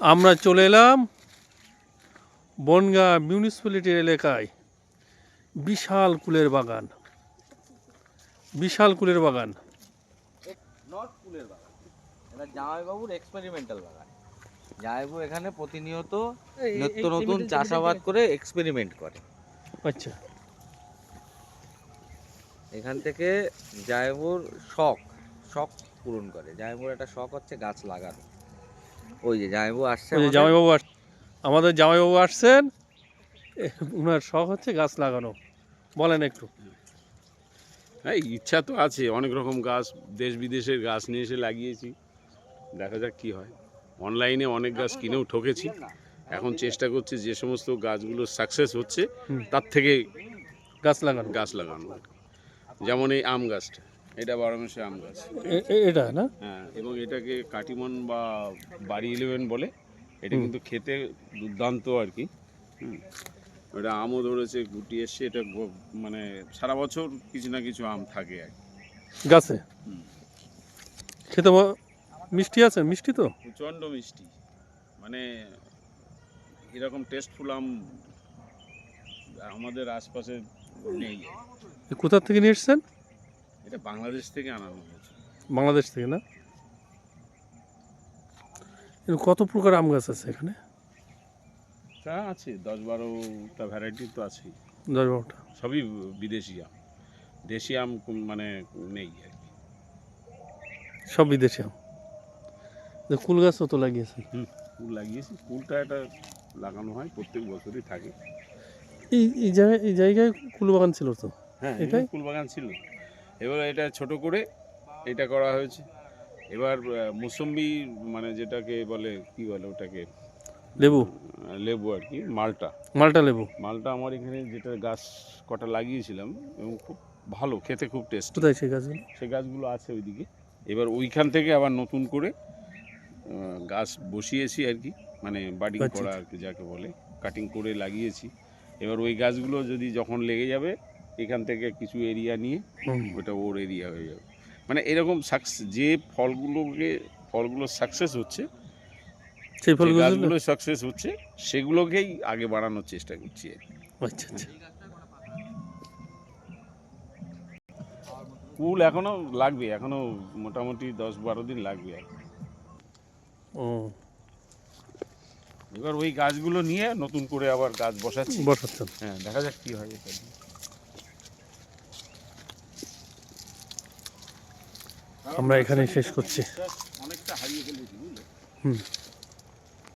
আমরা চলে এলাম বনগা মিউনিসিপ্যালিটির এলাকায় বিশাল কুলের বাগান। বিশাল কুলের বাগান। নট ফুলের বাগান। এটা জামাইবাবুর এক্সপেরিমেন্টাল বাগান। জামাইবাবু এখানে প্রতিনিয়ত নিত্য নতুন চাষাবাদ করে এক্সপেরিমেন্ট করে। আচ্ছা। এখান থেকে শখ শখ পূরণ করে। জামাইবাবুর একটা শখ হচ্ছে গাছ লাগানো। ওই যে জামাইবাবু আসছে ওই যে জামাইবাবু আস আমাদের জামাইবাবু আসছেন। এ, উনার শখ হচ্ছে গাছ লাগানো। বলেন একটু। হ্যাঁ ইচ্ছা তো আছে অনেক রকম গাছ দেশ বিদেশের গাছ নিয়ে এসে লাগিয়েছি। দেখা যাক কি হয়। অনলাইনে অনেক গাছ কিনেও ঠকেছি। এখন চেষ্টা করছি যে সমস্ত গাছগুলো সাকসেস হচ্ছে তার থেকে গাছ লাগানো। গাছ লাগানো। যেমন এই আম গাছটা। এটা বারো আম গাছ। এটা না? হ্যাঁ এবং এটাকে কাটিমন বা বাড়ি ইলেভেন বলে এটা কিন্তু খেতে দুর্দান্ত আর কি। হুম। ওটা আমও ধরেছে গুটি এসছে এটা মানে সারা বছর কিছু না কিছু আম থাকে আর কি। গাছে? খেতে মিষ্টি আছে? মিষ্টি তো? প্রচণ্ড মিষ্টি। মানে এরকম টেস্টফুল আম আমাদের আশপাশে নেই। কোথা থেকে নিয়ে এসছেন? এটা বাংলাদেশ থেকে আনানো হয়েছে বাংলাদেশ থেকে না? কত প্রকার আম গাছ আছে এখানে? তা আছে দশ বারোটা ভ্যারাইটি তো আছেই। দশ বারোটা। সবই বিদেশি আম। দেশি আম মানে নেই আর কি। সব বিদেশি আম। কুল গাছও তো লাগিয়েছেন? কুল লাগিয়েছি। কুলটা এটা লাগানো হয় প্রত্যেক বছরই থাকে। এই এই জায়গায় এই জায়গায় কুল বাগান ছিল তো? হ্যাঁ? এটাই? কুল বাগান ছিল। এবার এটা ছোট করে এটা করা হয়েছে। এবার মুসম্বি মানে যেটাকে বলে কি বলে ওটাকে? লেবু। লেবু আর কি মালটা। মালটা লেবু। মালটা আমার এখানে যেটা গাছ কটা লাগিয়েছিলাম এবং খুব ভালো খেতে খুব টেস্ট কোথায় সেই গাছগুলো? সেই গাছগুলো আছে ওইদিকে। এবার ওইখান থেকে আবার নতুন করে গাছ বসিয়েছি আর কি মানে বাডিং আচ্ছা, করা আর কি যাকে বলে কাটিং করে লাগিয়েছি। এবার ওই গাছগুলো যদি যখন লেগে যাবে এখান থেকে কিছু এরিয়া নিয়ে ওটা ওর এরিয়া হয়ে যাবে। মানে এরকম যে ফলগুলোকে ফলগুলো সাকসেস হচ্ছে সেই ফলগুলো সাকসেস হচ্ছে? সেগুলোকেই আগে বাড়ানোর চেষ্টা করছি আচ্ছা আচ্ছা। কুল এখনও লাগবে এখনও মোটামুটি দশ বারো দিন লাগবে ও। এবার ওই গাছগুলো নিয়ে নতুন করে আবার গাছ বসাচ্ছি। বসাচ্ছেন। হ্যাঁ দেখা যাক কি হয় এটা নিয়ে। আমরা এখানেই শেষ করছি। অনেকটা হারিয়ে ফেলেছি হুম।